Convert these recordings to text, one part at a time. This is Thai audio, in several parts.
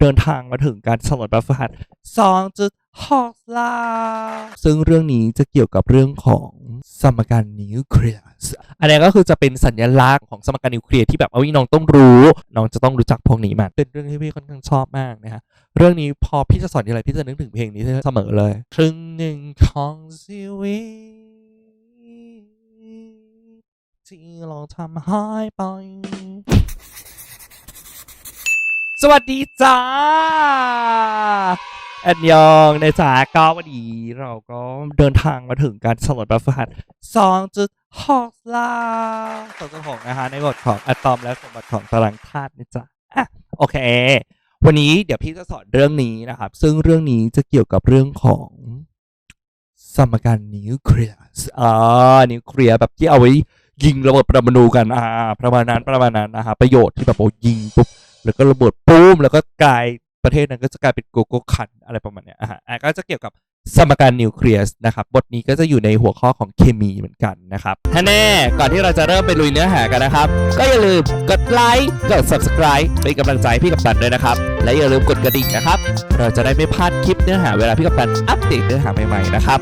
เดินทางมาถึงการสำรวจแบบฝึกหัด2.6ล้าซึ่งเรื่องนี้จะเกี่ยวกับเรื่องของสมการนิวเคลียสอันนี้ก็คือจะเป็นสัญลักษณ์ของสมการนิวเคลียร์ที่แบบเอาน้องต้องรู้น้องจะต้องรู้จักพวกนี้มันเป็นเรื่องที่พี่ค่อนข้างชอบมากนะฮะเรื่องนี้พอพี่จะสอนอะไรพี่จะนึกถึงเพลงนี้เสมอเลยครึ่งหนึ่งของชีวิตที่เราทำหายไป สวัสดีจ้าแอนยองในจ๋าก็วันนี้เราก็เดินทางมาถึงการสำรวจแบบฝึกหัด2.6ล้าน2.6นะฮะในบทของอะตอมและสมบัติของตารางธาตุนะจ๊ะอะโอเค วันนี้เดี๋ยวพี่จะสอนเรื่องนี้นะครับ ซึ่งเรื่องนี้จะเกี่ยวกับเรื่องของสมการนิวเคลียสอ่านิวเคลียร์แบบที่เอาไว้ยิงระเบิดปรมาณูกันอ่าประมาณนั้นประมาณนั้นนะฮะประโยชน์ที่แบบโอ้ยิงปุ๊บแล้วก็ระเบิด มแล้วก็กลายประเทศนั้นก็จะกลายเป็นโกโก้คันอะไรประมาณเนี้ยอ่าอะก็จะเกี่ยวกับสมการนิวเคลียสนะครับบทนี้ก็จะอยู่ในหัวข้อของเคมีเหมือนกันนะครับท่าแน่ก่อนที่เราจะเริ่มไปลุยเนื้อหากันนะครับ ก็อย่าลืมกดไลค์กด subscribe เป็นกำลังใจให้พี่กับตันด้วยนะครับ และอย่าลืมกดกระดิ่งนะครับ เราจะได้ไม่พลาดคลิปเนื้อหาเวลาพี่กับตันอัปเดตเนื้อหาใหม่ๆนะครับ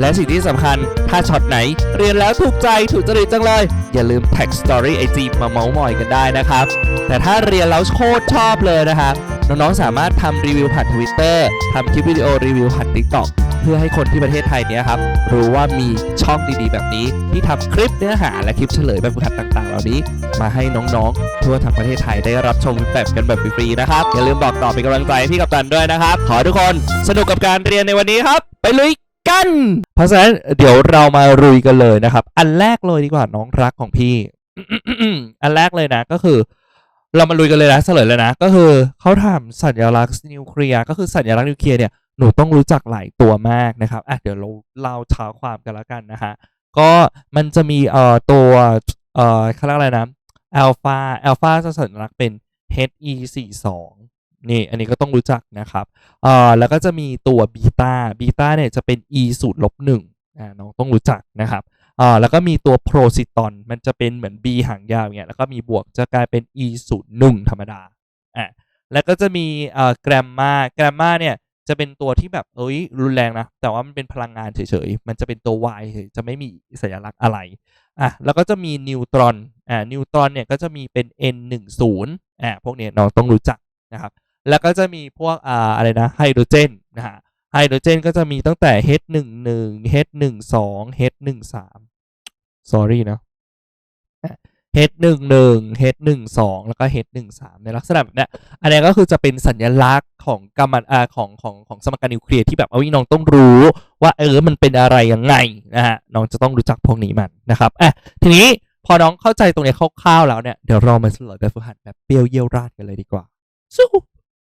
และสิ่งที่สำคัญ ถ้าช็อตไหน เรียนแล้วถูกใจถูกจริตจังเลย อย่าลืมแท็กสตอรี่ไอจีมาเมาส์มอยกันได้นะครับ แต่ถ้าเรียนแล้วโคตรชอบเลยนะครับน้องๆสามารถทำรีวิวผ่าน Twitter ทำคลิปวิดีโอรีวิวผ่าน TikTok เพื่อให้คนที่ประเทศไทยเนี้ยครับรู้ว่ามีช่องดีๆ แบบนี้ ที่ทำคลิปเนื้อหาและคลิปเฉลยแบบฝึกหัดต่างๆ เหล่านี้ มาให้น้องๆ ทั่วทั้งประเทศไทยได้รับชมแบบกันแบบฟรีๆนะครับอย่าลืมบอกต่อเป็นกำลังใจให้พี่กับตันด้วยนะครับ ขอทุกคนสนุกกับการเรียนในวันนี้ครับ ไปลุย กัน เพราะฉะนั้นเดี๋ยวเรามาลุยกันเลยนะครับ อันแรกเลยดีกว่าน้องรักของพี่ อันแรกเลยนะก็คือ เรามาลุยกันเลยนะเฉลยเลยนะ ก็คือเขาถามสัญลักษณ์นิวเคลียร์ก็คือสัญลักษณ์นิวเคลียร์เนี่ยหนูต้องรู้จักหลายตัวมากนะครับอะเดี๋ยวเราเล่าเท้าความกันแล้วกันนะฮะก็มันจะมีเอ่อตัวเอ่อเขาเรียกอะไรนะอัลฟาอัลฟาจะสัญลักษณ์เป็น HE 4 2 นี่อันนี้ก็ต้องรู้จักนะครับเอ่อแล้วก็จะมีตัวบีตาบีตาเนี่ยจะเป็น E สูตรลบหนึ่งอ่าน้องต้องรู้จักนะครับเอ่าแล้วก็มีตัวโปรซิตอนมันจะเป็นเหมือน B หางยาวเนี่ยแล้วก็มีบวกจะกลายเป็น E ศูนย์หนึ่งธรรมดาอะแล้วก็จะมีเอ่าแกรมมาแกรมมาเนี่ยจะเป็นตัวที่แบบเอ้ยรุนแรงนะ แต่ว่ามันเป็นพลังงานเฉยๆ มันจะเป็นตัว Y เฉยจะไม่มีสัญลักษณ์อะไรอะแล้วก็จะมีนิวตรอนอ่านิวตรอนเนี่ยก็จะมีเป็น N 1 0อ่าพวกเนี้ยน้องต้องรู้จักนะครับ แล้วก็จะมีพวกอ่าอะไรนะไฮโดรเจนนะฮะไฮโดรเจนก็จะมีตั้งแต่ H 1 1 H 1 2 H 1 3 sorry นะ H 1 1 H 1 2 แล้วก็ H 1 3 ในลักษณะแบบเนี้ยอันนี้ก็คือจะเป็นสัญลักษณ์ของกำมันอ่าของของของสมการนิวเคลียร์ที่แบบเอาน้องต้องรู้ว่าเออมันเป็นอะไรยังไงนะฮะน้องจะต้องรู้จักพวกนี้มันนะครับอะทีนี้พอน้องเข้าใจตรงนี้คร่าวๆแล้วเนี่ยเดี๋ยวเรามาเฉลยแบบฝึกหัดแบบเปรี้ยวเยี่ยวราดกันเลยดีกว่าสู้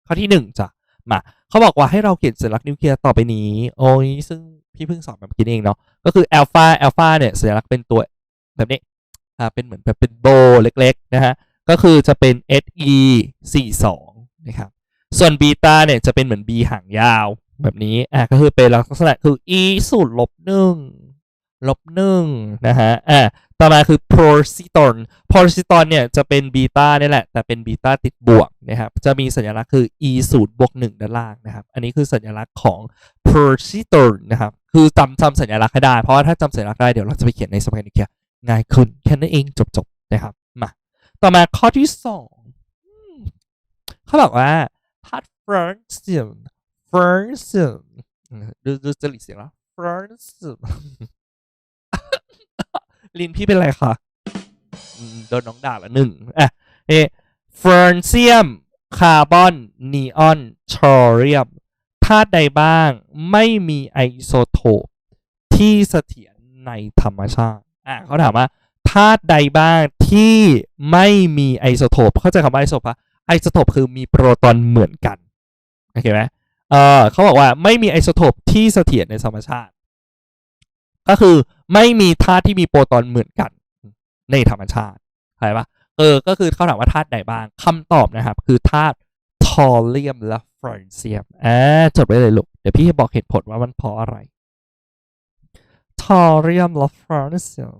ข้อที่หนึ่งจ้ะมาเขาบอกว่าให้เราเขียนสัญลักษณ์นิวเคลียร์ต่อไปนี้ โอ้ยซึ่งพี่เพิ่งสอนแบบเมื่อกี้เองเนาะก็คืออัลฟาอัลฟาเนี่ยสัญลักษณ์เป็นตัวแบบนี้อ่าเป็นเหมือนแบบเป็นโบเล็กๆนะฮะก็คือจะเป็น SE 4 2นะครับส่วนบีตาเนี่ยจะเป็นเหมือน B หางยาวแบบนี้อะก็คือเป็นลักษณะคือ e สูตรลบหนึ่งลบหนึ่งนะฮะอะ ต่อมาคือ prociton prociton เนี่ยจะเป็นบีตาเนี่ยแหละ แต่เป็นบีตาติดบวกนะครับ จะมีสัญลักษณ์คือ e สูตรบวกหนึ่งด้านล่างนะครับ อันนี้คือสัญลักษณ์ของ prociton นะครับ คือจำจำสัญลักษณ์ให้ได้ เพราะว่าถ้าจำสัญลักษณ์ได้เดี๋ยวเราจะไปเขียนในสมการนิวเคลียง่ายขึ้นแค่นั้นเองจบๆนะครับ มา ต่อมาข้อที่สองเขาบอกว่าธาตุฟรานซิมฟรานซิมดูดูจริตเสียงแล้วฟรานซิม ลินพี่เป็นไรคะโดนน้องด่าละหนึ่งอะเอฟรานเซียม คาร์บอนนีออนทอเรียมธาตุใดบ้างไม่มีไอโซโทปที่เสถียรในธรรมชาติอะเขาถามว่าธาตุใดบ้างที่ไม่มีไอโซโทปเข้าใจคำว่าไอโซโทปปะไอโซโทปคือมีโปรตอนเหมือนกันโอเคไหมเออเขาบอกว่าไม่มีไอโซโทปที่เสถียรในธรรมชาติ ก็คือไม่มีธาตุที่มีโปรตอนเหมือนกันในธรรมชาติเข้าใจปะเออ ก็คือเขาถามว่าธาตุใดบ้างคำตอบนะครับ คือธาตุทอลเลียมและฟรานเซียมอ่าจดไว้เลยลูก เดี๋ยวพี่จะบอกเหตุผลว่ามันเพราะอะไรทอลเลียมและฟรานเซียม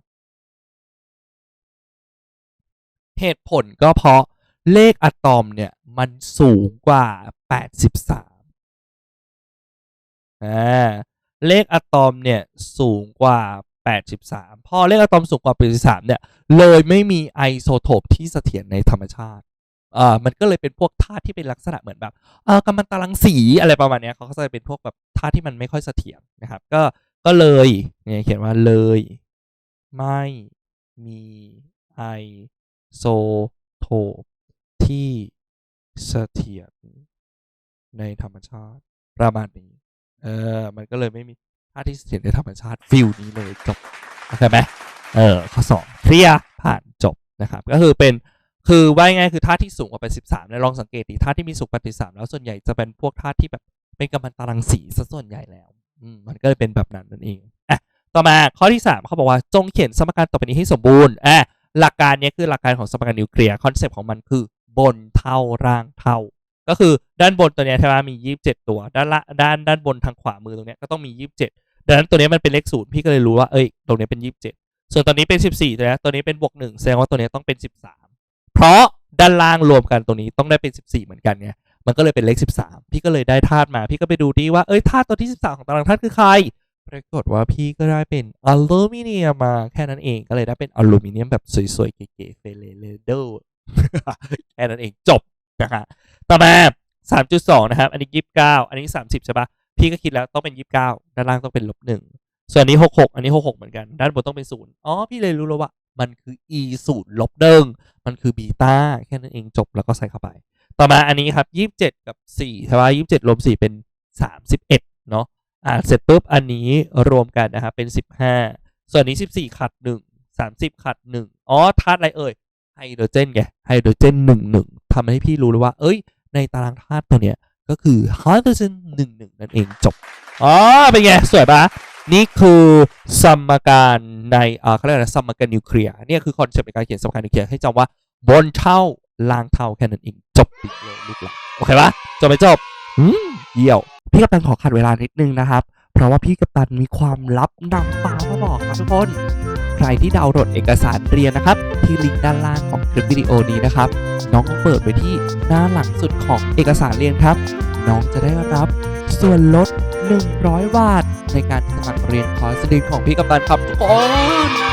เหตุผลก็เพราะเลขอะตอมเนี่ย มันสูงกว่า 83อ่า เลขอะตอมเนี่ยสูงกว่า 83 พอเลขอะตอมสูงกว่า 83 เนี่ย เลยไม่มีไอโซโทปที่เสถียรในธรรมชาติอ่ามันก็เลยเป็นพวกธาตุที่เป็นลักษณะเหมือนแบบเออกำมันตรังสีอะไรประมาณเนี้ยเขาก็จะเป็นพวกแบบธาตุที่มันไม่ค่อยเสถียรนะครับ ก็ก็เลยเนี่ยเขียนว่าเลย ไม่มีไอโซโทปที่เสถียรในธรรมชาติประมาณนี้ เออมันก็เลยไม่มีธาที่เสถียรในธรรมชาติฟิลนี้เลยจบโอเคไหมเออข้อสองเคลียผ่านจบนะครับก็คือเป็นคือว่าง่ายคือธาที่สูงกว่า83เนี่ยลองสังเกตดิธาที่มีสูงกว่า83แล้วส่วนใหญ่จะเป็นพวกธาที่แบบเป็นกัมมันตรังสีซะส่วนใหญ่แล้วอืมมันก็เลยเป็นแบบนั้นนั่นเองอะต่อมาข้อที่ 3เขาบอกว่าจงเขียนสมการต่อไปนี้ให้สมบูรณ์อะหลักการเนี้ยคือหลักการของสมการนิวเคลียร์คอนเซปต์ของมันคือบนเท่าร่างเท่า ก็คือด้านบนตัวเนี้ยใช่ไหมมี 27 ตัว ด้านละด้านด้านบนทางขวามือตรงเนี้ยก็ต้องมี 27 ดังนั้นตัวเนี้ยมันเป็นเลขศูนย์พี่ก็เลยรู้ว่าเอ้ยตรงเนี้ยเป็น 27 ส่วนตัวนี้เป็น 14ตัวนี้ตัวนี้เป็นบวก1แสดงว่าตัวเนี้ยต้องเป็น 13 เพราะด้านล่างรวมกันตัวนี้ต้องได้เป็น 14 เหมือนกันไงมันก็เลยเป็นเลข 13 พี่ก็เลยได้ธาตุมา พี่ก็ไปดูดีว่าเอ้ยธาตุตัวที่ 13 ของตารางธาตุคือใครปรากฏว่าพี่ก็ได้เป็นอลูมิเนียมมาแค่นั้นเองก็เลยได้เป็นอลูมิเนียมแบบสวยๆเก๋ๆเฟเลเลเดอร์แค่นั้นเองจบ นะฮะต่อมา3.2นะครับ อันนี้29อันนี้30ใช่ปะพี่ก็คิดแล้วต้องเป็น29ด้านล่างต้องเป็นลบหนึ่งส่วนอันนี้66อันนี้66เหมือนกัน ด้านบนต้องเป็นศูนย์อ๋อ พี่เลยรู้แล้วว่า มันคือ e ศูนย์ลบหนึ่งมันคือบีตาแค่นั้นเองจบแล้วก็ใส่เข้าไป ต่อมาอันนี้ครับ27กับ4ใช่ปะ27รวม4เป็น31เอ็ดเนาะอ่าเสร็จปุ๊บอันนี้รวมกันนะครับเป็น15ส่วนนี้14ขัด1 30ขัด1อ๋อธาตุอะไรเอ่ยไฮ โดรเจนไงไฮโดรเจน1 1ทำให้พี่รู้เลยว่า เอ้ย ในตารางธาตุตัวเนี้ยก็คือไฮโดรเจน1 1นั่นเองจบอ๋อเป็นไง สวยปะนี่คือสมการในอ่าเขาเรียกอะไรสมการนิวเคลียร์เนี่ยคือคอนเซ็ปต์ในการเขียนสมการนิวเคลียร์ให้จำว่าบนเท่าล่างเท่าแค่นั้นเองจบอีกเลยลูกหลานโอเคปะจบไปจบอืมเยี่ยวพี่กัปตันขอขัดเวลานิดนึงนะครับ เพราะว่าพี่กัปตันมีความลับนำฟ้ามาบอกครับทุกคน รที่ดาวน์โหลดเอกสารเรียนนะครับ ที่ลิงก์ด้านล่างของคลิปวิดีโอนี้นะครับ น้องก็เปิดไปที่หน้าหลังสุดของเอกสารเรียนครับ น้องจะได้รับส่วนลด 100 บาท ในการสมัครเรียนคอร์สเรียนของพี่กัปตันครับทุกคน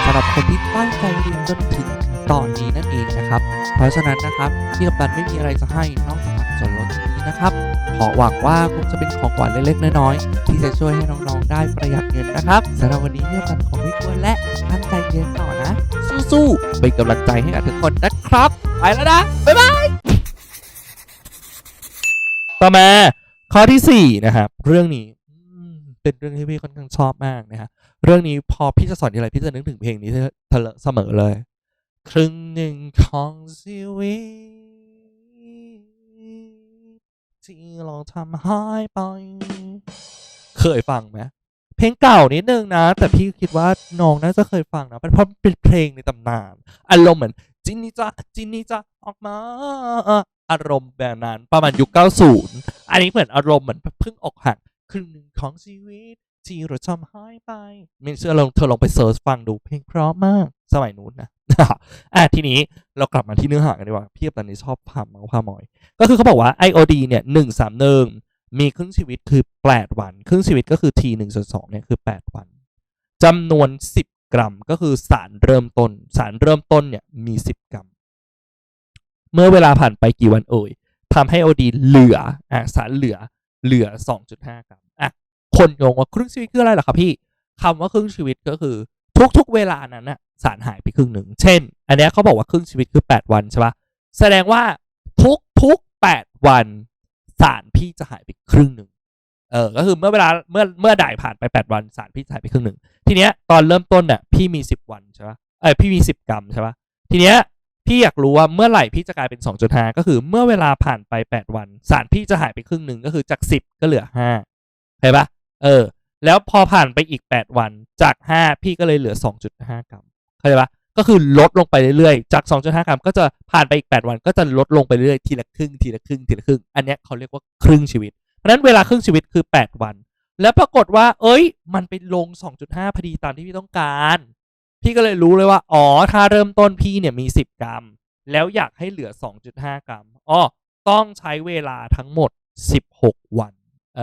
สำหรับคนที่ตั้งใจเรียนจนถึงตอนนี้นั่นเองนะครับ เพราะฉะนั้นนะครับพี่กัปตันไม่มีอะไรจะให้นอกจากส่วนลดนี้นะครับ ขอหวังว่าคงจะเป็นของขวัญเล็กๆน้อยๆที่จะช่วยให้น้องๆได้ประหยัดเงินนะครับสำหรับวันนี้พี่กัปตันขอไม่ควรและ ตั้งใจเรียนต่อนะ สู้ๆเป็นกำลังใจให้กับทุกคนนะครับ ไปแล้วนะ บ๊ายบาย ต่อมาข้อที่ 4 นะครับ เรื่องนี้เป็นเรื่องที่พี่ค่อนข้างชอบมากนะฮะเรื่องนี้พอพี่จะสอนทีไรพี่จะนึกถึงเพลงนี้เสมอเลย ครึ่งหนึ่งของชีวิตที่เราทำหายไป เคยฟังไหม เพลงเก่านิดนึงนะ แต่พี่คิดว่าน้องน่าจะเคยฟังนะเพราะเป็นเพลงในตำนานอารมณ์เหมือนจินนี่จ้าจินนี่จ้าออกมาอารมณ์แบบนั้นประมาณยุค 90 อันนี้เหมือนอารมณ์เหมือนเพิ่งอกหักครึ่งหนึ่งของชีวิตที่เราทำหายไปไม่เชื่อลองเธอลองไปเซิร์ชฟังดูเพลงเพราะมากสมัยนู้นนะอะทีนี้เรากลับมาที่เนื้อหากันดีกว่าพี่กับตอนนี้ชอบพามเมาพามอย ก็คือเขาบอกว่า IOD เนี่ยหนึ่งสามหนึ่ง มีครึ่งชีวิตคือแปดวัน ครึ่งชีวิตก็คือ T หนึ่งส่วนสองเนี่ยคือแปดวันจำนวนสิบกรัมก็คือสารเริ่มต้น สารเริ่มต้นเนี่ยมีสิบกรัม เมื่อเวลาผ่านไปกี่วันเอ่ยทำให้ OD เหลืออะสารเหลือเหลือ 2.5 กรัมอะคนงงว่าครึ่งชีวิตคืออะไรหรอครับพี่คำว่าครึ่งชีวิตก็คือทุกๆเวลานั้นน่ะสารหายไปครึ่งหนึ่ง เช่น อันนี้เขาบอกว่าครึ่งชีวิตคือ 8 วันใช่ปะแสดงว่าทุกทุกๆ8วัน สารพี่จะหายไปครึ่งหนึ่งเออ ก็คือเมื่อเวลาเมื่อเมื่อด่ายผ่านไป 8 วันสารพี่จะหายไปครึ่งหนึ่งทีเนี้ยตอนเริ่มต้นเนี่ยพี่มี 10 วันใช่ปะเออพี่มี 10 กรัมใช่ปะทีเนี้ยพี่อยากรู้ว่าเมื่อไหร่พี่จะกลายเป็น 2.5 ก็คือเมื่อเวลาผ่านไป 8 วัน สารพี่จะหายไปครึ่งหนึ่งก็คือจาก 10 ก็เหลือ5เห็นปะเออ แล้วพอผ่านไปอีก 8 วันจาก 5 พี่ก็เลยเหลือ 2.5 กรัมเข้าใจปะ ก็คือลดลงไปเรื่อยๆ จาก 2.5 กรัมก็จะผ่านไปอีก 8 วัน ก็จะลดลงไปเรื่อยๆทีละครึ่งทีละครึ่งทีละครึ่ง อันนี้เขาเรียกว่าครึ่งชีวิต เพราะนั้นเวลาครึ่งชีวิตคือ 8 วัน แล้วปรากฏว่า เอ้ย มันไปลง 2.5 พอดีตามที่พี่ต้องการ พี่ก็เลยรู้เลยว่า อ๋อ ถ้าเริ่มต้นพี่เนี่ยมี 10 กรัม แล้วอยากให้เหลือ 2.5 กรัมอ้อต้องใช้เวลาทั้งหมด 16 วัน เอ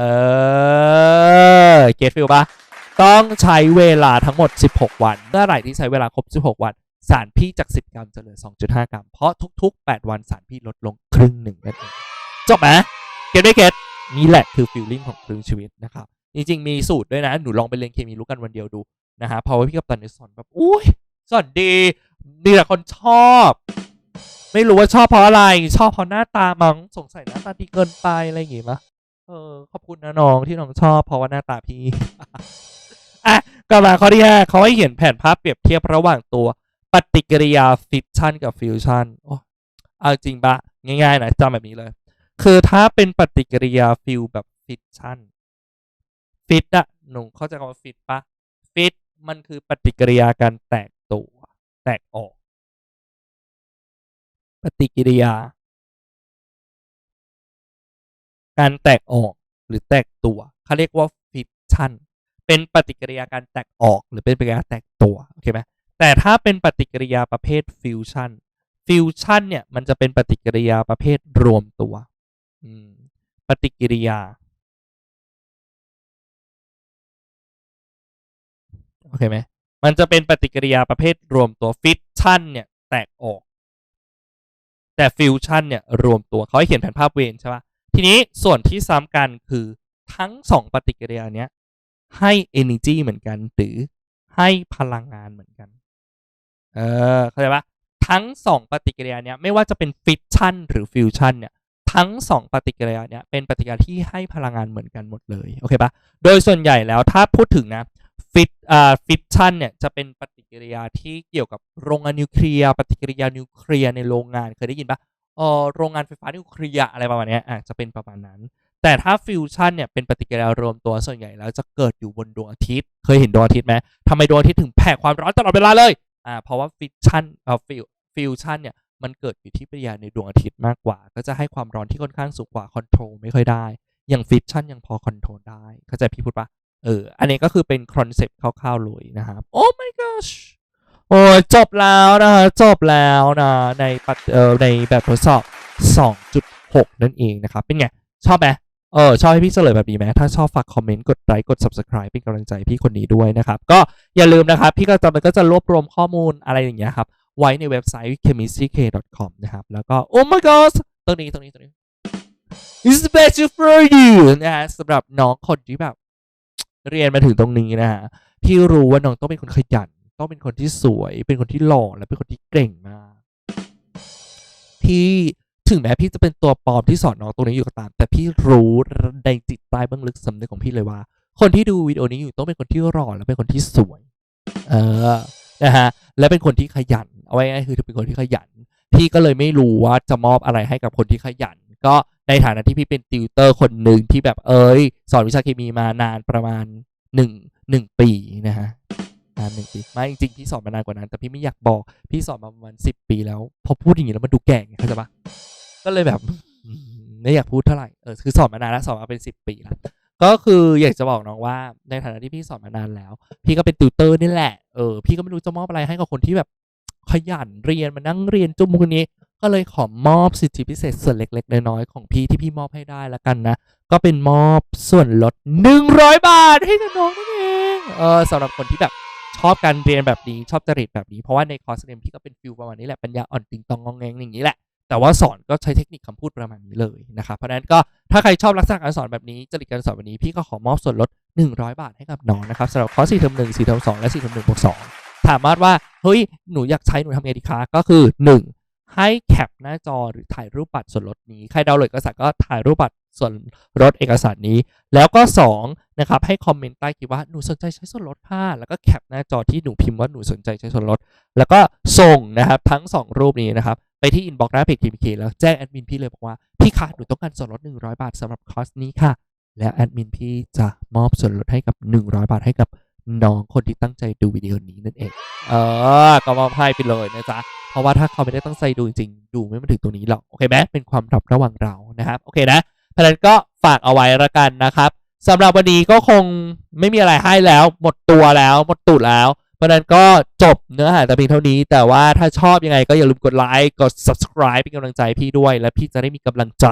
อ เก็ตฟิลปะต้องใช้เวลาทั้งหมด 16 วัน เมื่อไหร่ที่ใช้เวลาครบ 16 วัน สารพี่จาก 10 กรัมจะเหลือ 2.5 กรัม เพราะทุก ๆ 8 วันสารพี่ลดลงครึ่งหนึ่งนั่นเองจบไหมเก็ตไม่เก็ตนี่แหละคือฟิลลิ่งของครึ่งชีวิตนะครับจริงๆมีสูตรด้วยนะ หนูลองไปเรียนเคมีรู้กันวันเดียวดูนะฮะพราะว่าพี่กับตันเนี่สอนแบบอุ้ยสอนดีมีแต่คนชอบ ไม่รู้ว่าชอบเพราะอะไร ชอบเพราะหน้าตามั้งสงสัยหน้าตาดีเกินไปอะไรอย่างงี้มะเออขอบคุณนะน้องที่น้องชอบเพราะว่าหน้าตาพี่อะกลับมาข้อที่ห้าเขาให้เห็นแผนภาพเปรียบเทียบระหว่างตัว ปฏิกิริยาฟิชชันกับฟิวชันโอ้เอาจริงปะง่ายๆนะจำแบบนี้เลย คือถ้าเป็นปฏิกิริยาฟิลแบบฟิชชันฟิตอะหนูเข้าใจคำว่าฟิตปะฟิตมันคือปฏิกิริยาการแตกตัว แตกออก ปฏิกิริยา การแตกออกหรือแตกตัวเขาเรียกว่าฟิชชันเป็นปฏิกิริยาการแตกออกหรือเป็นปฏิกิริยาแตกตัวโอเคไหม แต่ถ้าเป็นปฏิกิริยาประเภทฟิวชันฟิวชันเนี่ยมันจะเป็นปฏิกิริยาประเภทรวมตัวปฏิกิริยาโอเคไหมมันจะเป็นปฏิกิริยาประเภทรวมตัวฟิชชันเนี่ยแตกออก แต่ฟิวชันเนี่ยรวมตัวเขาให้เขียนแผนภาพเวนใช่ปะทีนี้ส่วนที่ซ้ำกันคือทั้งสองปฏิกิริยาเนี้ยให้ energy เหมือนกันหรือให้พลังงานเหมือนกัน เออเข้าใจปะทั้งสองปฏิกิริยาเนี้ยไม่ว่าจะเป็นฟิชชันหรือฟิวชันเนี่ยทั้งสองปฏิกิริยาเนี้ยเป็นปฏิกิริยาที่ให้พลังงานเหมือนกันหมดเลยโอเคปะโดยส่วนใหญ่แล้วถ้าพูดถึงนะฟิตอ่าฟิชชันเนี่ยจะเป็นปฏิกิริยาที่เกี่ยวกับโรงงานนิวเคลียร์ปฏิกิริยานิวเคลียร์ในโรงงานเคยได้ยินปะเออโรงงานไฟฟ้านิวเคลียร์อะไรประมาณเนี้ยอะจะเป็นประมาณนั้น แต่ถ้าฟิวชันเนี่ยเป็นปฏิกิริยารวมตัวส่วนใหญ่แล้วจะเกิดอยู่บนดวงอาทิตย์ เคยเห็นดวงอาทิตย์ไหมทำไมดวงอาทิตย์ถึงแผ่ความร้อนตลอดเวลาเลย อ่าเพราะว่าฟิชชั่นเอ่อฟิวฟิวชั่นเนี่ยมันเกิดอยู่ที่ปริยาในดวงอาทิตย์มากกว่า ก็จะให้ความร้อนที่ค่อนข้างสูงกว่าคอนโทรลไม่ค่อยได้ อย่างฟิชชั่นยังพอคอนโทรลได้ เข้าใจพี่พูดปะเออ อันนี้ก็คือเป็นคอนเซปต์คร่าวๆเลยนะครับ โอ้ my gosh โอ้จบแล้วนะฮะจบแล้วนะในปัดเอ่อในแบบทดสอบ 2.6 นั่นเองนะครับ เป็นไง ชอบไหม เออชอบให้พี่เฉลยแบบนี้ไหมถ้าชอบฝากคอมเมนต์กดไลค์กด subscribe เป็นกำลังใจพี่คนนี้ด้วยนะครับ ก็อย่าลืมนะครับ พี่ก็จะมันก็จะรวบรวมข้อมูลอะไรอย่างเงี้ยครับ ไว้ในเว็บไซต์ chemistryk.com นะครับ แล้วก็ oh my god ตรงนี้ตรงนี้ตรงนี้ is special for you นะฮะสำหรับน้องคนที่แบบ เรียนมาถึงตรงนี้นะฮะพี่รู้ว่าน้องต้องเป็นคนขยัน ต้องเป็นคนที่สวย เป็นคนที่หล่อและเป็นคนที่เก่งมากพี่ ถึงแม้พี่จะเป็นตัวปลอมที่สอนน้องตรงนี้อยู่ก็ตาม แต่พี่รู้ในจิตใต้เบื้องลึกสำนึกของพี่เลยว่า คนที่ดูวิดีโอนี้อยู่ต้องเป็นคนที่หล่อและเป็นคนที่สวย เออนะฮะและเป็นคนที่ขยัน เอาไว้ง่ายคือเป็นคนที่ขยัน พี่ก็เลยไม่รู้ว่าจะมอบอะไรให้กับคนที่ขยัน ก็ในฐานะที่พี่เป็นติวเตอร์คนหนึ่งที่แบบเอ้ย สอนวิชาเคมีมานานประมาณหนึ่งหนึ่งปีนะฮะนานหนึ่งปีไม่จริงๆพี่สอนมานานกว่านั้น แต่พี่ไม่อยากบอก พี่สอนมาประมาณสิบปีแล้ว พอพูดอย่างนี้แล้วมันดูแก่ไงเข้าใจปะ ก็เลยแบบไม่อยากพูดเท่าไหร่เออคือสอนมานานแล้วสอนมาเป็นสิบปีแล้วก็คืออยากจะบอกน้องว่าในฐานะที่พี่สอนมานานแล้ว พี่ก็เป็นติวเตอร์นี่แหละเออพี่ก็ไม่รู้จะมอบอะไรให้กับคนที่แบบขยันเรียนมานั่งเรียนจุ่มคนนี้ ก็เลยขอมอบสิทธิพิเศษส่วนเล็ก ๆ น้อยๆของพี่ที่พี่มอบให้ได้ละกันนะ ก็เป็นมอบส่วนลด 100 บาทให้กับน้องนั่นเองเออสำหรับคนที่แบบชอบการเรียนแบบนี้ชอบจริตแบบนี้เพราะว่าในคอร์สเรียนพี่ก็เป็นฟิลประมาณนี้แหละปัญญาอ่อนติงตองงองแงงอย่างนี้แหละ แต่ว่าสอนก็ใช้เทคนิคคำพูดประมาณนี้เลยนะครับเพราะนั้นก็ถ้าใครชอบลักษณะการสอนแบบนี้จริตการสอนแบบนี้พี่ก็ขอมอบส่วนลด 100 บาทให้กับน้องนะครับสำหรับคอร์ส4เทอม1 4เทอม2และ4เทอม1บวก2ถามว่าเฮ้ยหนูอยากใช้หนูทำไงดีคะก็คือ 1 ให้แคปหน้าจอหรือถ่ายรูปบัตรส่วนลดนี้ใครดาวน์โหลดเอกสารก็ถ่ายรูปบัตรส่วนลดเอกสารนี้ แล้วก็2นะครับให้คอมเมนต์ใต้คลิปว่าหนูสนใจใช้ส่วนลดผ้าแล้วก็แคปหน้าจอที่หนูพิมพ์ว่าหนูสนใจใช้ส่วนลด แล้วก็ส่งนะครับทั้ง 2 รูปนี้นะครับ ไปที่อินบ็อกซ์หน้าเพจทีมแล้วแจ้งแอดมินพี่เลยบอกว่า พี่คะหนูต้องการส่วนลด 100 บาทสำหรับคอร์สนี้ค่ะ แล้วแอดมินพี่จะมอบส่วนลดให้กับ 100 บาทให้กับน้องคนที่ตั้งใจดูวิดีโอนี้นั่นเอง เออ ก็มอบให้ไปเลยนะจ๊ะ เพราะว่าถ้าเขาไม่ได้ตั้งใจดูจริงๆ ดูไม่มาถึงตรงนี้หรอก โอเคไหมเป็นความลับระหว่างเรานะครับ โอเคนะเพราะนั้นก็ฝากเอาไว้ละกันนะครับสำหรับวันนี้ก็คงไม่มีอะไรให้แล้ว หมดตัวแล้ว หมดตูดแล้ว เพราะนั้นก็จบเนื้อหาแต่เพียงเท่านี้ แต่ว่าถ้าชอบยังไงก็อย่าลืมกดไลค์กด subscribe เป็นกำลังใจพี่ด้วย และพี่จะได้มีกำลังใจ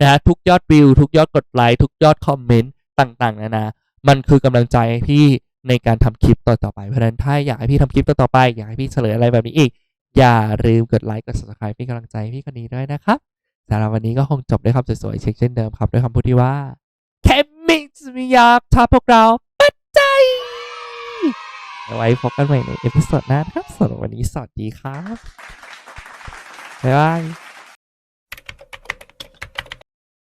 นะฮะทุกยอดวิวทุกยอดกดไลค์ทุกยอดคอมเมนต์ต่างๆนานามันคือกำลังใจพี่ในการทำคลิปต่อๆไป เพราะฉะนั้นถ้าอยากให้พี่ทำคลิปต่อๆไป อยากให้พี่เฉลยอะไรแบบนี้อีก อย่าลืมกดไลค์กด subscribe เป็นกำลังใจพี่คนนี้ด้วยนะครับสำหรับวันนี้ก็คงจบด้วยคำสวยๆเช่นเดิมครับด้วยคำพูดที่ว่าแค่มิกซ์มีอยากทำพวกเรา ไว้พบกันใหม่ในเอพิโซดหน้านะครับสำหรับวันนี้สวัสดีครับบ๊ายบาย